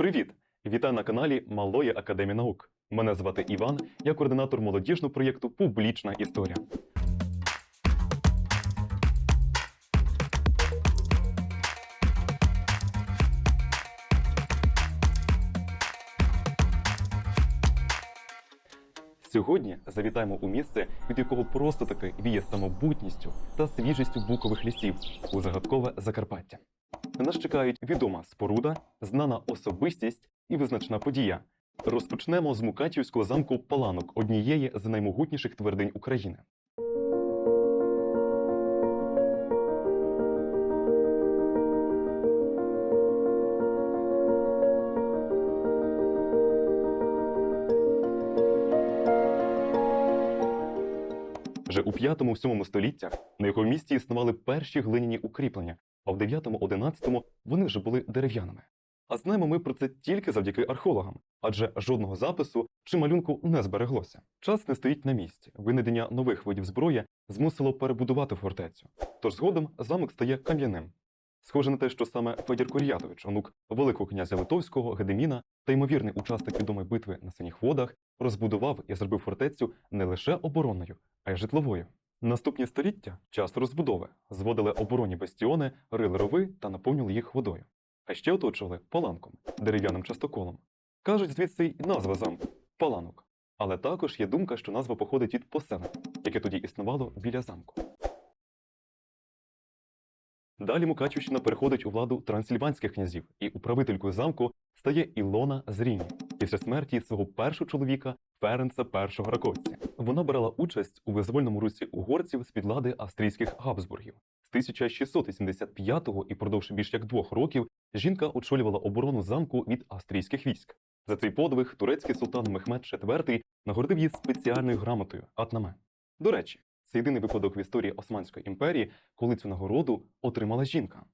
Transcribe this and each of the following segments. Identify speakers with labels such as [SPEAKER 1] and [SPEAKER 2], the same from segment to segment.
[SPEAKER 1] Привіт! Вітаю на каналі Малої Академії Наук. Мене звати Іван, я координатор молодіжного проєкту Публічна історія. Сьогодні завітаємо у місце, від якого просто таки віє самобутністю та свіжістю букових лісів у загадкове Закарпаття. На нас чекають відома споруда, знана особистість і визначна подія. Розпочнемо з Мукачівського замку Паланок, однієї з наймогутніших твердинь України. Вже у 5-7 століттях на його місці існували перші глиняні укріплення, а в 9-11 вони вже були дерев'яними. А знаємо ми про це тільки завдяки археологам, адже жодного запису чи малюнку не збереглося. Час не стоїть на місці. Винайдення нових видів зброї змусило перебудувати фортецю. Тож згодом замок стає кам'яним. Схоже на те, що саме Федір Кур'ятович, онук Великого князя Литовського, Гедеміна та ймовірний учасник відомої битви на синіх водах, розбудував і зробив фортецю не лише оборонною, а й житловою. Наступні століття час розбудови зводили оборонні бастіони, рили рови та наповнювали їх водою. А ще оточували паланком, дерев'яним частоколом. Кажуть, звідси й назва замку паланок. Але також є думка, що назва походить від поселення, яке тоді існувало біля замку. Далі Мукачівщина переходить у владу трансильванських князів, і управителькою замку стає Ілона з Ріні після смерті свого першого чоловіка Ференца І Раковця. Вона брала участь у визвольному русі угорців з під влади австрійських Габсбургів. З 1685 і продовж більш як двох років жінка очолювала оборону замку від австрійських військ. За цей подвиг турецький султан Мехмед IV нагородив її спеціальною грамотою Атнаме. До речі, це єдиний випадок в історії Османської імперії, коли цю нагороду отримала жінка.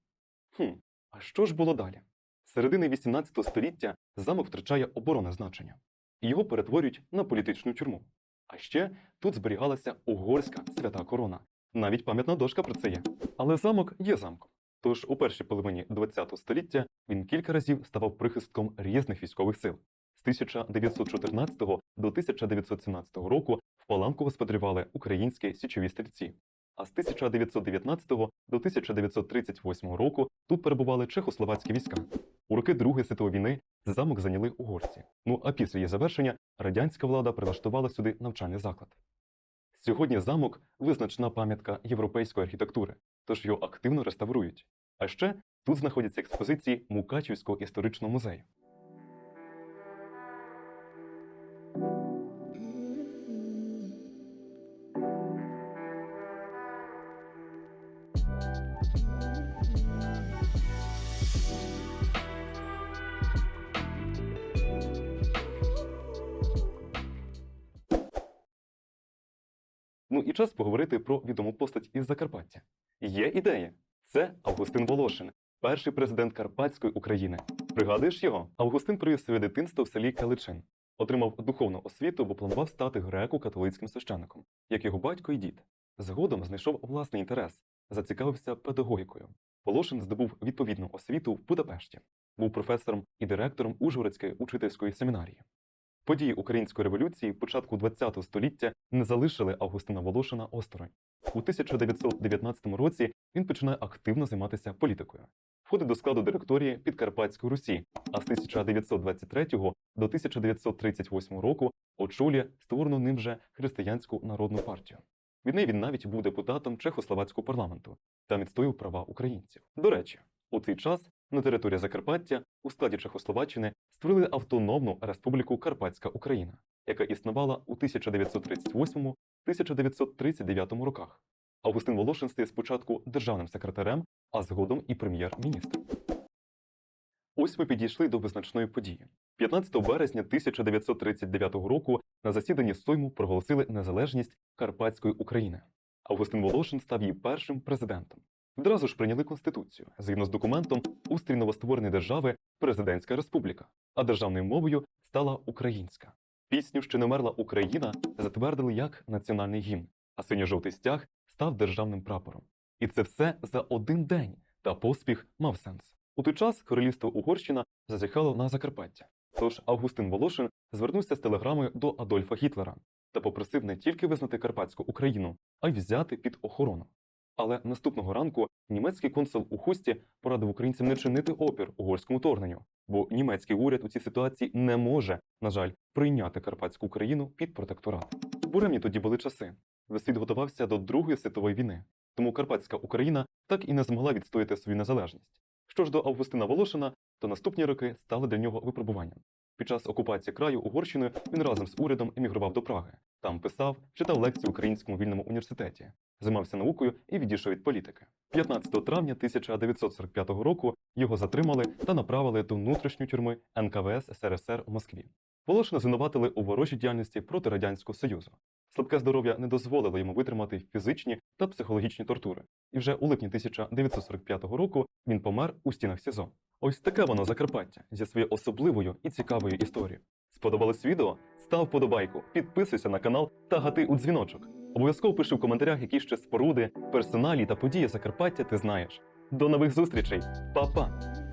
[SPEAKER 1] Хм, а що ж було далі? Середини 18 століття замок втрачає оборонне значення, і його перетворюють на політичну тюрму. А ще тут зберігалася угорська свята корона. Навіть пам'ятна дошка про це є. Але замок є замком. Тож у першій половині ХХ століття він кілька разів ставав прихистком різних військових сил. З 1914 до 1917 року в Паланку господарювали українські січові стрільці. А з 1919 до 1938 року тут перебували чехословацькі війська. У роки Другої світової війни замок зайняли угорці. Ну а після її завершення радянська влада прилаштувала сюди навчальний заклад. Сьогодні замок визначна пам'ятка європейської архітектури, тож його активно реставрують. А ще тут знаходяться експозиції Мукачівського історичного музею. Ну і час поговорити про відому постать із Закарпаття. Є ідея. Це Августин Волошин, перший президент Карпатської України. Пригадуєш його? Августин провів своє дитинство в селі Каличин. Отримав духовну освіту, бо планував стати греко-католицьким священником, як його батько і дід. Згодом знайшов власний інтерес, зацікавився педагогікою. Волошин здобув відповідну освіту в Будапешті, був професором і директором Ужгородської учительської семінарії. Події української революції початку ХХ століття не залишили Августина Волошина осторонь. У 1919 році він починає активно займатися політикою. Входить до складу директорії Підкарпатської Русі, а з 1923 до 1938 року очолює створену ним же Християнську народну партію. Від неї він навіть був депутатом Чехословацького парламенту та відстоював права українців. До речі, у цей час на території Закарпаття у складі Чехословаччини створили автономну республіку Карпатська Україна, яка існувала у 1938-1939 роках. Августин Волошин стає спочатку державним секретарем, а згодом і прем'єр-міністром. Ось ми підійшли до визначної події. 15 березня 1939 року на засіданні Сойму проголосили незалежність Карпатської України. Августин Волошин став її першим президентом. Відразу ж прийняли конституцію. Згідно з документом, устрій новоствореної держави президентська республіка, а державною мовою стала українська. Пісню «Ще не мерла Україна затвердили як національний гімн, а синьо-жовтий стяг став державним прапором. І це все за один день, та поспіх мав сенс. У той час королівство Угорщина зазіхало на Закарпаття. Тож Августин Волошин звернувся з телеграмою до Адольфа Гітлера та попросив не тільки визнати Карпатську Україну, а й взяти під охорону. Але наступного ранку німецький консул у Хусті порадив українцям не чинити опір угорському вторгненню, бо німецький уряд у цій ситуації не може, на жаль, прийняти Карпатську Україну під протекторат. Буремні тоді були часи. Світ готувався до Другої світової війни, тому Карпатська Україна так і не змогла відстояти свою незалежність. Що ж до Августина Волошина, то наступні роки стали для нього випробуванням. Під час окупації краю Угорщиною він разом з урядом емігрував до Праги. Там писав, читав лекції в Українському вільному університеті, займався наукою і відійшов від політики. 15 травня 1945 року його затримали та направили до внутрішньої тюрми НКВС СРСР у Москві. Волошина звинуватили у ворожій діяльності проти Радянського Союзу. Слабке здоров'я не дозволило йому витримати фізичні та психологічні тортури. І вже у липні 1945 року він помер у стінах СІЗО. Ось таке воно Закарпаття зі своєю особливою і цікавою історією. Сподобалось відео? Став вподобайку, підписуйся на канал та гати у дзвіночок. Обов'язково пиши в коментарях, які ще споруди, персоналі та події Закарпаття ти знаєш. До нових зустрічей, Па-па!